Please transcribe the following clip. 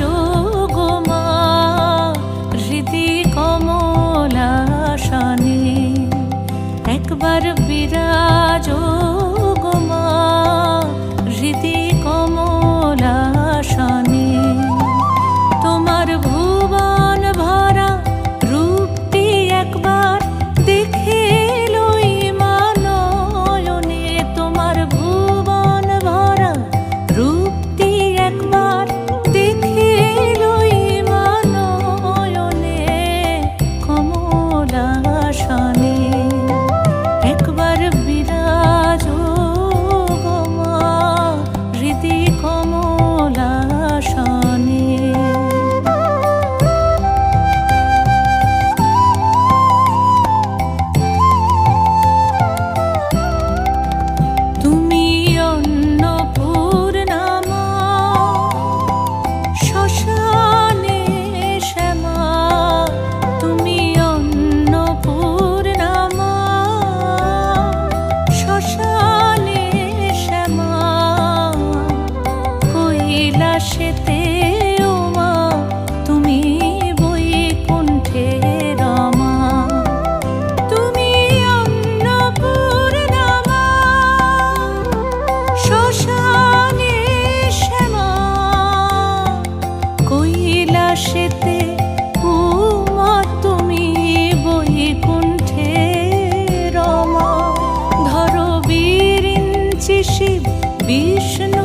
যোগমা হৃদি কমলাশানে একবার বিরাজ সেতে উমা তুমি বই কুণ্ঠে রমা। ধর বীরিঞ্চি শিব বিষ্ণু